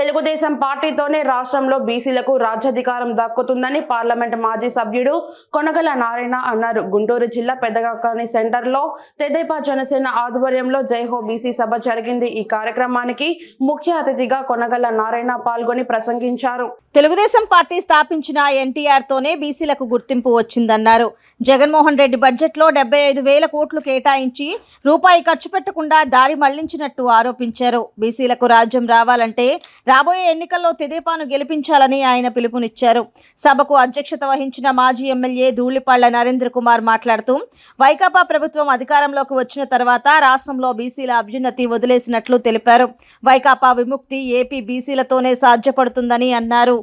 తెలుగుదేశం పార్టీతోనే రాష్ట్రంలో బీసీలకు రాజ్యాధికారం దక్కుతుందని పార్లమెంట్ మాజీ సభ్యుడు కొనగల నారాయణ అన్నారు. గుంటూరు జిల్లా పెద్దగక్కని సెంటర్లో తెదేపా జనసేన ఆధ్వర్యంలో జైహో బీసీ సభ జరిగింది. ఈ కార్యక్రమానికి ముఖ్య అతిథిగా కొనగల నారాయణ పాల్గొని ప్రసంగించారు. తెలుగుదేశం పార్టీ స్థాపించిన ఎన్టీఆర్ తోనే బీసీలకు గుర్తింపు వచ్చిందన్నారు. జగన్మోహన్ రెడ్డి బడ్జెట్లో డెబ్బై ఐదు వేల కోట్లు కేటాయించి రూపాయి ఖర్చు పెట్టకుండా దారి మళ్ళించినట్టు ఆరోపించారు. బీసీలకు రాజ్యం రావాలంటే రాబోయే ఎన్నికల్లో తెదేపాను గెలిపించాలని ఆయన పిలుపునిచ్చారు. సభకు అధ్యక్షత వహించిన మాజీ ఎమ్మెల్యే ధూళిపాళ్ళ నరేంద్ర కుమార్ మాట్లాడుతూ వైకాపా ప్రభుత్వం అధికారంలోకి వచ్చిన తర్వాత రాష్ట్రంలో బీసీల అభ్యున్నతి వదిలేసినట్లు తెలిపారు. వైకాపా విముక్తి ఏపీ బీసీలతోనే సాధ్యపడుతుందని అన్నారు.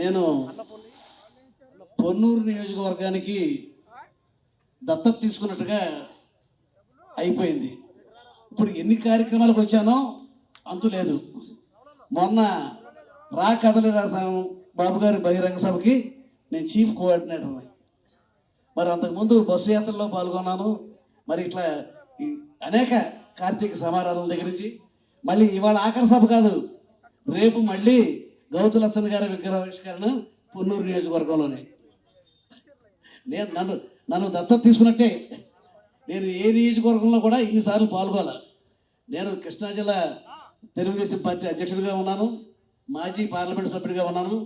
నేను పొన్నూరు నియోజకవర్గానికి దత్తత తీసుకున్నట్టుగా అయిపోయింది. ఇప్పుడు ఎన్ని కార్యక్రమాలకు వచ్చానో అంతు లేదు. మొన్న రా కథలు రాసాము బాబు గారి బహిరంగ సభకి. నేను చీఫ్ కోఆర్డినేటర్ని మరి అంతకుముందు బస్సు యాత్రలో పాల్గొన్నాను. మరి ఇట్లా అనేక కార్తీక సమారాధం దగ్గర నుంచి. మళ్ళీ ఇవాళ ఆఖరి సభ కాదు రేపు మళ్ళీ గౌతు లచ్చన్ గారి విగ్రహావిష్కరణ పొన్నూరు నియోజకవర్గంలోనే. నేను నన్ను నన్ను దత్తత తీసుకున్నట్టే నేను ఏ నియోజకవర్గంలో కూడా ఇన్నిసార్లు పాల్గొల నేను కృష్ణా జిల్లా తెలుగుదేశం పార్టీ అధ్యక్షుడిగా ఉన్నాను మాజీ పార్లమెంట్ సభ్యుడిగా ఉన్నాను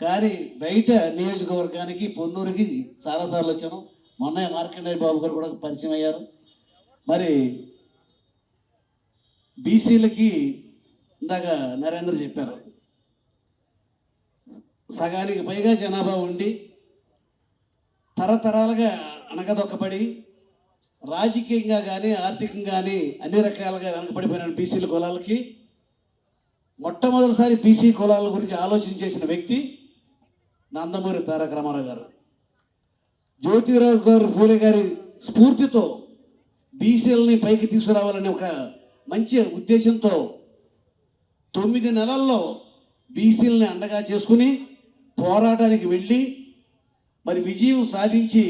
కానీ బయట నియోజకవర్గానికి పొన్నూరుకి చాలాసార్లు వచ్చాను. మొన్న మార్కండేయ బాబు గారు కూడా పరిచయం అయ్యారు. మరి బీసీలకి ఇందాక నరేంద్ర చెప్పారు సగానికి పైగా జనాభా ఉండి తరతరాలుగా అనగదొక్కబడి రాజకీయంగా కానీ ఆర్థికంగా కానీ అన్ని రకాలుగా వెనకబడిపోయిన బీసీల కులాలకి మొట్టమొదటిసారి బీసీ కులాల గురించి ఆలోచన చేసిన వ్యక్తి నందమూరి తారక రామారావు గారు. జ్యోతిరావు గారు పూలే గారి స్ఫూర్తితో బీసీలని పైకి తీసుకురావాలనే ఒక మంచి ఉద్దేశంతో తొమ్మిది నెలల్లో బీసీలని అండగా చేసుకుని పోరాటానికి వెళ్ళి మరి విజయం సాధించి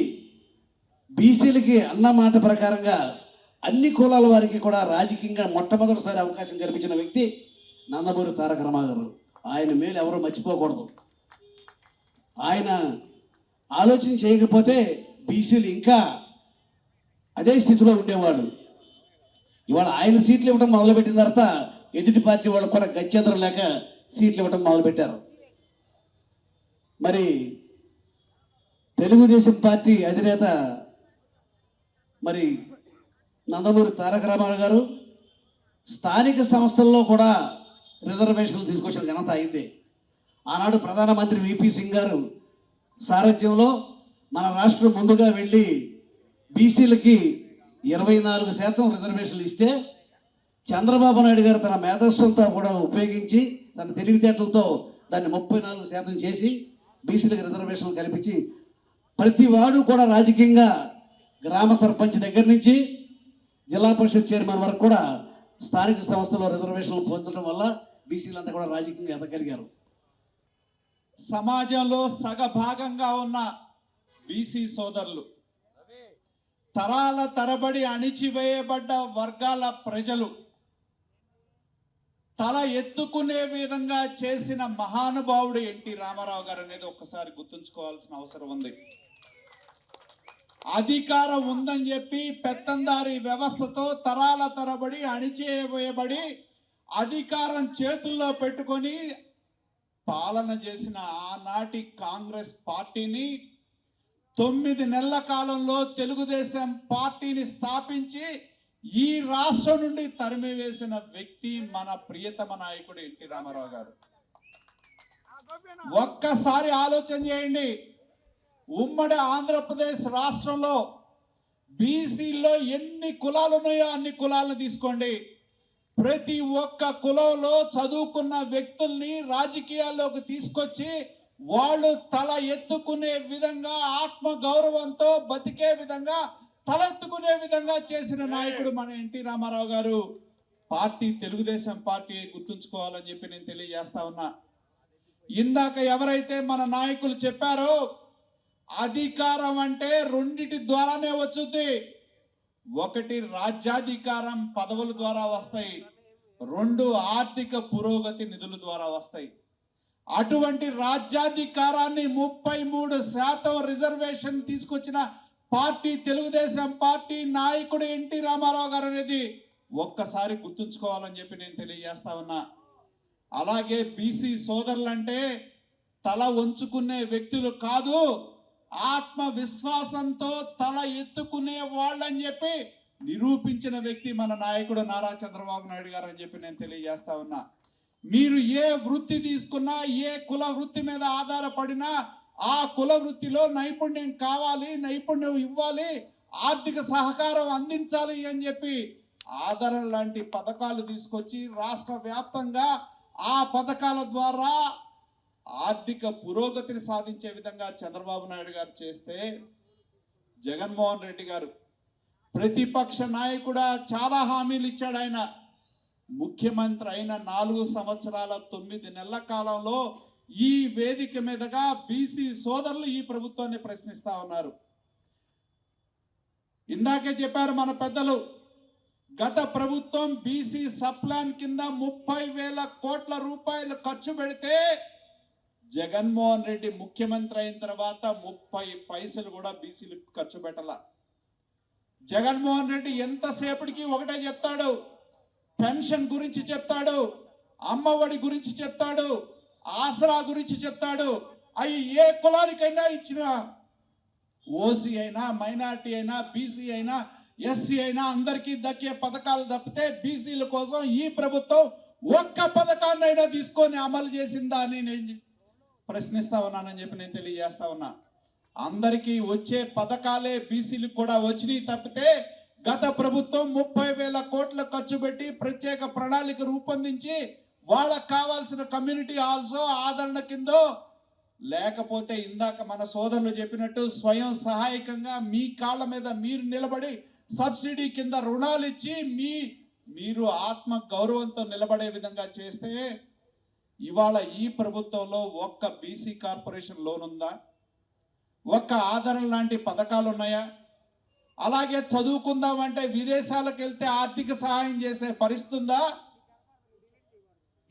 బీసీలకి అన్న మాట ప్రకారంగా అన్ని కులాల వారికి కూడా రాజకీయంగా మొట్టమొదటిసారి అవకాశం కల్పించిన వ్యక్తి నందమూరి తారక రామారావు ఆయన మేలు ఎవరు మర్చిపోకూడదు. ఆయన ఆలోచన చేయకపోతే బీసీలు ఇంకా అదే స్థితిలో ఉండేవాడు ఇవాళ ఆయన సీట్లు ఇవ్వడం మొదలుపెట్టిన తర్వాత ఎదుటి పార్టీ వాళ్ళకు కూడా గత్యంతరం లేక సీట్లు ఇవ్వడం మొదలుపెట్టారు. మరి తెలుగుదేశం పార్టీ అధినేత మరి నందమూరి తారక రామారావు గారు స్థానిక సంస్థల్లో కూడా రిజర్వేషన్లు తీసుకొచ్చిన ఘనత అయింది ఆనాడు ప్రధానమంత్రి విపి సింగ్ గారు సారథ్యంలో మన రాష్ట్రం ముందుగా వెళ్ళి బీసీలకి ఇరవై నాలుగు శాతం రిజర్వేషన్లు ఇస్తే చంద్రబాబు నాయుడు గారు తన మేధస్సులతో కూడా ఉపయోగించి తన తెలివితేటలతో దాన్ని ముప్పై నాలుగు శాతం చేసి బీసీలకు రిజర్వేషన్లు కల్పించి ప్రతి వాడు కూడా రాజకీయంగా గ్రామ సర్పంచ్ దగ్గర నుంచి జిల్లా పరిషత్ చైర్మన్ వరకు కూడా స్థానిక సంస్థలో రిజర్వేషన్లు పొందడం వల్ల బీసీలంతా కూడా రాజకీయంగా ఎదగలిగారు. సమాజంలో సగ భాగంగా ఉన్న బీసీ సోదరులు తరాల తరబడి అణిచివేయబడ్డ వర్గాల ప్రజలు తల ఎత్తుకునే విధంగా చేసిన మహానుభావుడు ఎన్టీ రామారావు గారు అనేది ఒక్కసారి గుర్తుంచుకోవాల్సిన అవసరం ఉంది. అధికారం ఉందని చెప్పి పెత్తందారి వ్యవస్థతో తరాల తరబడి అణిచేయబడి అధికారం చేతుల్లో పెట్టుకొని పాలన చేసిన ఆనాటి కాంగ్రెస్ పార్టీని తొమ్మిది నెలల కాలంలో తెలుగుదేశం పార్టీని స్థాపించి ఈ రాష్ట్రం నుండి తరిమివేసిన వ్యక్తి మన ప్రియతమ నాయకుడు ఎన్టీ రామారావు గారు. ఒక్కసారి ఆలోచన చేయండి. ఉమ్మడి ఆంధ్రప్రదేశ్ రాష్ట్రంలో బీసీలో ఎన్ని కులాలు ఉన్నాయో అన్ని కులాలను తీసుకోండి. ప్రతి ఒక్క కులంలో చదువుకున్న వ్యక్తుల్ని రాజకీయాల్లోకి తీసుకొచ్చి వాళ్ళు తల ఎత్తుకునే విధంగా ఆత్మ గౌరవంతో బతికే విధంగా తల ఎత్తుకునే విధంగా చేసిన నాయకుడు మన ఎన్టీ రామారావు గారు. పార్టీ తెలుగుదేశం పార్టీ గుర్తుంచుకోవాలని చెప్పి నేను తెలియజేస్తా ఉన్నా. ఇందాక ఎవరైతే మన నాయకులు చెప్పారో అధికారం అంటే రెండిటి ద్వారానే వచ్చుద్ది. ఒకటి రాజ్యాధికారం పదవుల ద్వారా వస్తాయి. రెండు ఆర్థిక పురోగతి నిధుల ద్వారా వస్తాయి. అటువంటి రాజ్యాధికారాన్ని ముప్పై మూడు శాతం రిజర్వేషన్ తీసుకొచ్చిన పార్టీ తెలుగుదేశం పార్టీ నాయకుడు ఎన్టీ రామారావు గారు అనేది ఒక్కసారి గుర్తుంచుకోవాలని చెప్పి నేను తెలియజేస్తా ఉన్నా. అలాగే బీసీ సోదరులంటే తల వంచుకునే వ్యక్తులు కాదు ఆత్మవిశ్వాసంతో తల ఎత్తుకునే వాళ్ళని చెప్పి నిరూపించిన వ్యక్తి మన నాయకుడు నారా చంద్రబాబు నాయుడు గారు అని చెప్పి నేను తెలియజేస్తా ఉన్నా. మీరు ఏ వృత్తి తీసుకున్నా ఏ కుల వృత్తి మీద ఆధారపడినా ఆ కుల వృత్తిలో నైపుణ్యం కావాలి నైపుణ్యం ఇవ్వాలి ఆర్థిక సహకారం అందించాలి అని చెప్పి ఆదరణ లాంటి పథకాలు తీసుకొచ్చి రాష్ట్ర వ్యాప్తంగా ఆ పథకాల ద్వారా ఆర్థిక పురోగతిని సాధించే విధంగా చంద్రబాబు నాయుడు గారు చేస్తే జగన్మోహన్ రెడ్డి గారు ప్రతిపక్ష నాయకుడా చాలా హామీలు ఇచ్చాడు ఆయన. ముఖ్యమంత్రి అయిన నాలుగు సంవత్సరాల తొమ్మిది నెలల కాలంలో ఈ వేదిక మీదుగా బీసీ సోదరులు ఈ ప్రభుత్వాన్ని ప్రశ్నిస్తా ఉన్నారు. ఇందాకే చెప్పారు మన పెద్దలు గత ప్రభుత్వం బీసీ సప్లాన్ కింద ముప్పై వేల కోట్ల రూపాయలు ఖర్చు పెడితే జగన్మోహన్ రెడ్డి ముఖ్యమంత్రి అయిన తర్వాత ముప్పై పైసలు కూడా బీసీలకు ఖర్చు పెట్టాల. జగన్మోహన్ రెడ్డి ఎంతసేపటికి ఒకటే చెప్తాడు. పెన్షన్ గురించి చెప్తాడు. అమ్మఒడి గురించి చెప్తాడు. ఆసరా గురించి చెప్తాడు. అవి ఏ కులానికైనా ఇచ్చిన ఓసీ అయినా మైనార్టీ అయినా బీసీ అయినా ఎస్సీ అయినా అందరికీ దక్కే పథకాలు తప్పితే బీసీల కోసం ఈ ప్రభుత్వం ఒక్క పథకాన్నైనా తీసుకొని అమలు చేసిందా అని నేను ప్రశ్నిస్తా ఉన్నానని చెప్పి నేను తెలియజేస్తా ఉన్నా. అందరికీ వచ్చే పథకాలే బీసీలకు కూడా వచ్చినాయి తప్పితే గత ప్రభుత్వం ముప్పై వేల కోట్ల ఖర్చు పెట్టి ప్రత్యేక ప్రణాళిక రూపొందించి వాళ్ళకు కావాల్సిన కమ్యూనిటీ ఆల్సో ఆదరణ కిందో లేకపోతే ఇందాక మన సోదరులు చెప్పినట్టు స్వయం సహాయకంగా మీ కాళ్ళ మీద మీరు నిలబడి సబ్సిడీ కింద రుణాలు ఇచ్చి మీ మీరు ఆత్మ గౌరవంతో నిలబడే విధంగా చేస్తే ఇవాళ ఈ ప్రభుత్వంలో ఒక్క బీసీ కార్పొరేషన్ లోన్ ఉందా? ఒక్క ఆదరణ లాంటి పథకాలు ఉన్నాయా? అలాగే చదువుకుందామంటే విదేశాలకు వెళ్తే ఆర్థిక సహాయం చేసే పరిస్థితి ఉందా?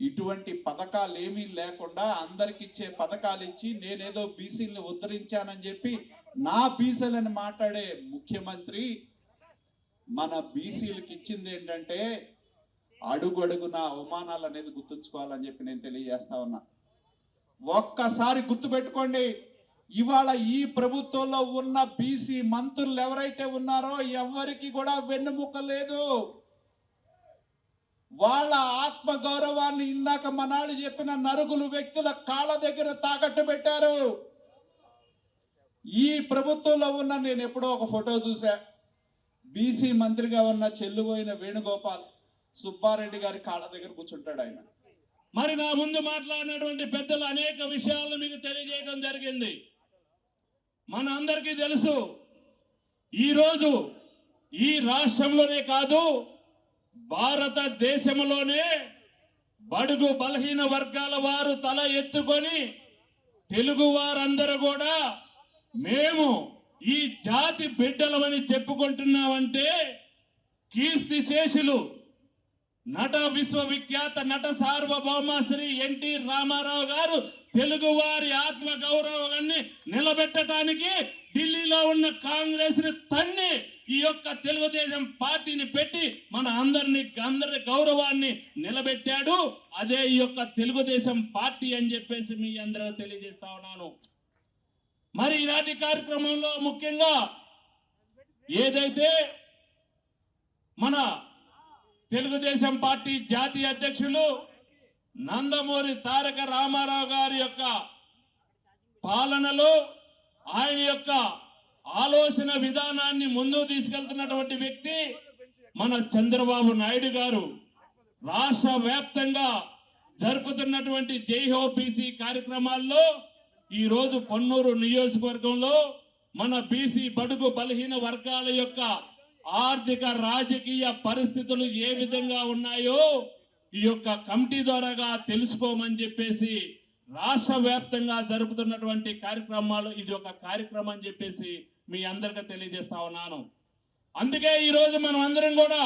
ఇటువంటి పథకాలు ఏమీ లేకుండా అందరికి ఇచ్చే పథకాలు ఇచ్చి నేనేదో బీసీలను ఉద్ధరించానని చెప్పి నా బీసీలని మాట్లాడే ముఖ్యమంత్రి మన బీసీలకు ఇచ్చింది ఏంటంటే అడుగడుగున అవమానాలు అనేది గుర్తుంచుకోవాలని చెప్పి నేను తెలియజేస్తా ఉన్నా. ఒక్కసారి గుర్తుపెట్టుకోండి ఇవాళ ఈ ప్రభుత్వంలో ఉన్న బీసీ మంత్రులు ఎవరైతే ఉన్నారో ఎవరికి కూడా వెన్నుముక్క లేదు. వాళ్ళ ఆత్మ గౌరవాన్ని ఇందాక మనాడు చెప్పిన నరుగులు వ్యక్తుల కాళ్ళ దగ్గర తాకట్టు పెట్టారు. ఈ ప్రభుత్వంలో ఉన్న నేను ఎప్పుడో ఒక ఫోటో చూసా బీసీ మంత్రిగా ఉన్న చెల్లుబోయిన వేణుగోపాల్. సుబ్బారెడ్డి గారి కాళ్ళ దగ్గర కూర్చుంటాడు ఆయన. మరి నా ముందు మాట్లాడినటువంటి పెద్దలు అనేక విషయాలను మీకు తెలియజేయడం జరిగింది. మన అందరికీ తెలుసు ఈరోజు ఈ రాష్ట్రంలోనే కాదు భారతదేశంలోనే బడుగు బలహీన వర్గాల వారు తల ఎత్తుకొని తెలుగు వారందరూ కూడా మేము ఈ జాతి బిడ్డలమని చెప్పుకుంటున్నామంటే కీర్తి శేషులు నట విశ్వవిఖ్యాత నట సార్వభౌమ శ్రీ ఎన్టీ రామారావు గారు తెలుగు వారి ఆత్మ గౌరవాన్ని నిలబెట్టడానికి ఢిల్లీలో ఉన్న కాంగ్రెస్ని తన్ని ఈ యొక్క తెలుగుదేశం పార్టీని పెట్టి మన అందరిని అందరి గౌరవాన్ని నిలబెట్టాడు. అదే ఈ యొక్క తెలుగుదేశం పార్టీ అని చెప్పేసి మీ అందరూ తెలియజేస్తా ఉన్నాను. మరి ఈనాటి కార్యక్రమంలో ముఖ్యంగా ఏదైతే మన తెలుగుదేశం పార్టీ జాతీయ అధ్యక్షులు నందమూరి తారక రామారావు గారి యొక్క పాలనలో ఆయన యొక్క ఆలోచన విధానాన్ని ముందుకు తీసుకెళ్తున్నటువంటి వ్యక్తి మన చంద్రబాబు నాయుడు గారు. రాష్ట్ర వ్యాప్తంగా జరుపుతున్నటువంటి జైహో బీసీ కార్యక్రమాల్లో ఈరోజు పన్నూరు నియోజకవర్గంలో మన బీసీ బడుగు బలహీన వర్గాల యొక్క ఆర్థిక రాజకీయ పరిస్థితులు ఏ విధంగా ఉన్నాయో ఈ యొక్క కమిటీ ద్వారాగా తెలుసుకోమని చెప్పేసి రాష్ట్ర వ్యాప్తంగా జరుపుతున్నటువంటి కార్యక్రమాలు ఇది ఒక కార్యక్రమం అని చెప్పేసి మీ అందరికీ తెలియజేస్తా ఉన్నాను. అందుకే ఈరోజు మనం అందరం కూడా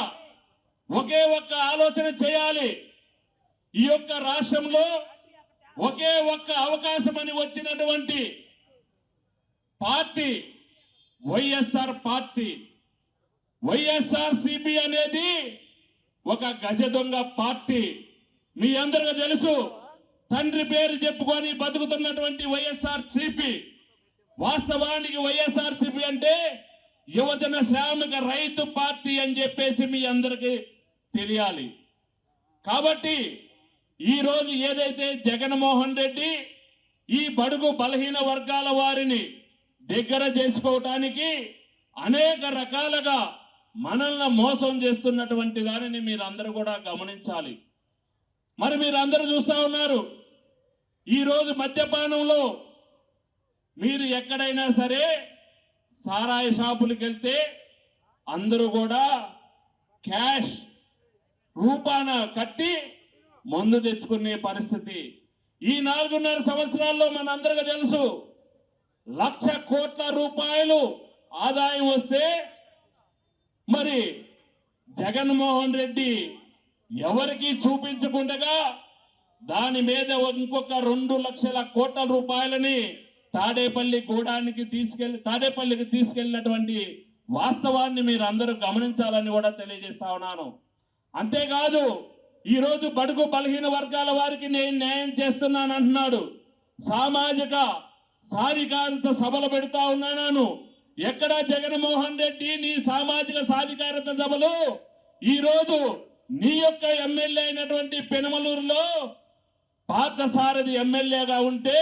ఒకే ఒక్క ఆలోచన చేయాలి. ఈ యొక్క రాష్ట్రంలో ఒకే ఒక్క అవకాశం అని వచ్చినటువంటి party YSR party YSR CP అనేది ఒక గజ దొంగ పార్టీ. మీ అందరికీ తెలుసు తండ్రి పేరు చెప్పుకొని బతుకుతున్నటువంటి వైఎస్ఆర్ సిపి వాస్తవానికి వైఎస్ఆర్ సిపి అంటే యువజన శ్రామిక రైతు పార్టీ అని చెప్పేసి మీ అందరికీ తెలియాలి. కాబట్టి ఈ రోజు ఏదైతే జగన్మోహన్ రెడ్డి ఈ బడుగు బలహీన వర్గాల వారిని దగ్గర చేసుకోవటానికి అనేక రకాలుగా మనల్ని మోసం చేస్తున్నటువంటి దానిని మీరందరూ కూడా గమనించాలి. మరి మీరందరూ చూస్తూ చూస్తా ఉన్నారు ఈరోజు మద్యపానంలో మీరు ఎక్కడైనా సరే సారాయి షాపులకు వెళ్తే అందరూ కూడా క్యాష్ రూపాన కట్టి మందు తెచ్చుకునే పరిస్థితి. ఈ నాలుగున్నర సంవత్సరాల్లో మనందరికీ తెలుసు లక్ష కోట్ల రూపాయలు ఆదాయం వస్తే మరి జగన్మోహన్ రెడ్డి ఎవరికి చూపించకుండగా దాని మీద ఇంకొక రెండు లక్షల కోట్ల రూపాయలని తాడేపల్లి గూడానికి తీసుకెళ్ళి తాడేపల్లికి తీసుకెళ్ళినటువంటి వాస్తవాన్ని మీరు అందరూ గమనించాలని కూడా తెలియజేస్తా ఉన్నాను. అంతేకాదు ఈరోజు బడుగు బలహీన వర్గాల వారికి నేను న్యాయం చేస్తున్నాను అంటున్నాడు సామాజిక సాధికారిత సభలు పెడతా ఉన్నాను. ఎక్కడ జగన్మోహన్ రెడ్డి నీ సామాజిక సాధికారత సభలు ఈరోజు నీ యొక్క ఎమ్మెల్యే అయినటువంటి పెనమలూరులో పార్థసారథి ఎమ్మెల్యేగా ఉంటే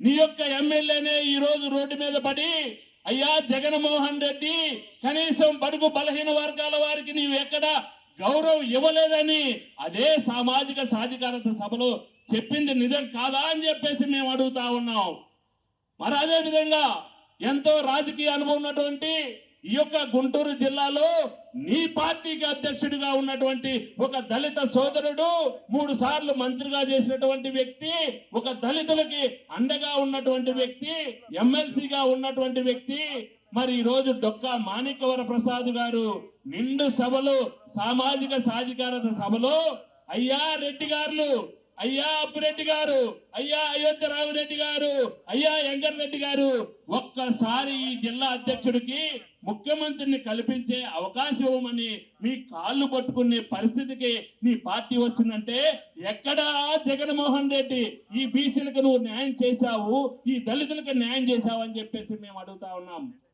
నీ యొక్క ఎమ్మెల్యేనే ఈ రోజు రోడ్డు మీద పడి అయ్యా జగన్మోహన్ రెడ్డి కనీసం బడుగు బలహీన వర్గాల వారికి నీవు ఎక్కడ గౌరవం ఇవ్వలేదని అదే సామాజిక సాధికారత సభలో చెప్పింది నిజం కాదా అని చెప్పేసి మేము అడుగుతా ఉన్నాం. మరి అదే విధంగా ఎంతో రాజకీయ అనుభవం ఉన్నటువంటి ఈ యొక్క గుంటూరు జిల్లాలో నీ పార్టీకి అధ్యక్షుడిగా ఉన్నటువంటి ఒక దళిత సోదరుడు మూడు సార్లు మంత్రిగా చేసినటువంటి వ్యక్తి ఒక దళితులకి అండగా ఉన్నటువంటి వ్యక్తి ఎమ్మెల్సీగా ఉన్నటువంటి వ్యక్తి. మరి ఈరోజు డొక్కా మాణిక్యవర ప్రసాద్ గారు నిండు సభలో సామాజిక సాధికారత సభలో అయ్యా రెడ్డి గారు అయ్యా అప్పురెడ్డి గారు అయ్యా అయోధ్య రెడ్డి గారు అయ్యా యంగర్ రెడ్డి గారు ఒక్కసారి ఈ జిల్లా అధ్యక్షుడికి ముఖ్యమంత్రిని కల్పించే అవకాశం ఇవ్వమని మీ కాళ్ళు పట్టుకునే పరిస్థితికి మీ పార్టీ వచ్చిందంటే ఎక్కడా జగన్మోహన్ రెడ్డి ఈ బీసీలకు నువ్వు న్యాయం చేశావు ఈ దళితులకు న్యాయం చేశావు అని చెప్పేసి మేము అడుగుతా ఉన్నాం.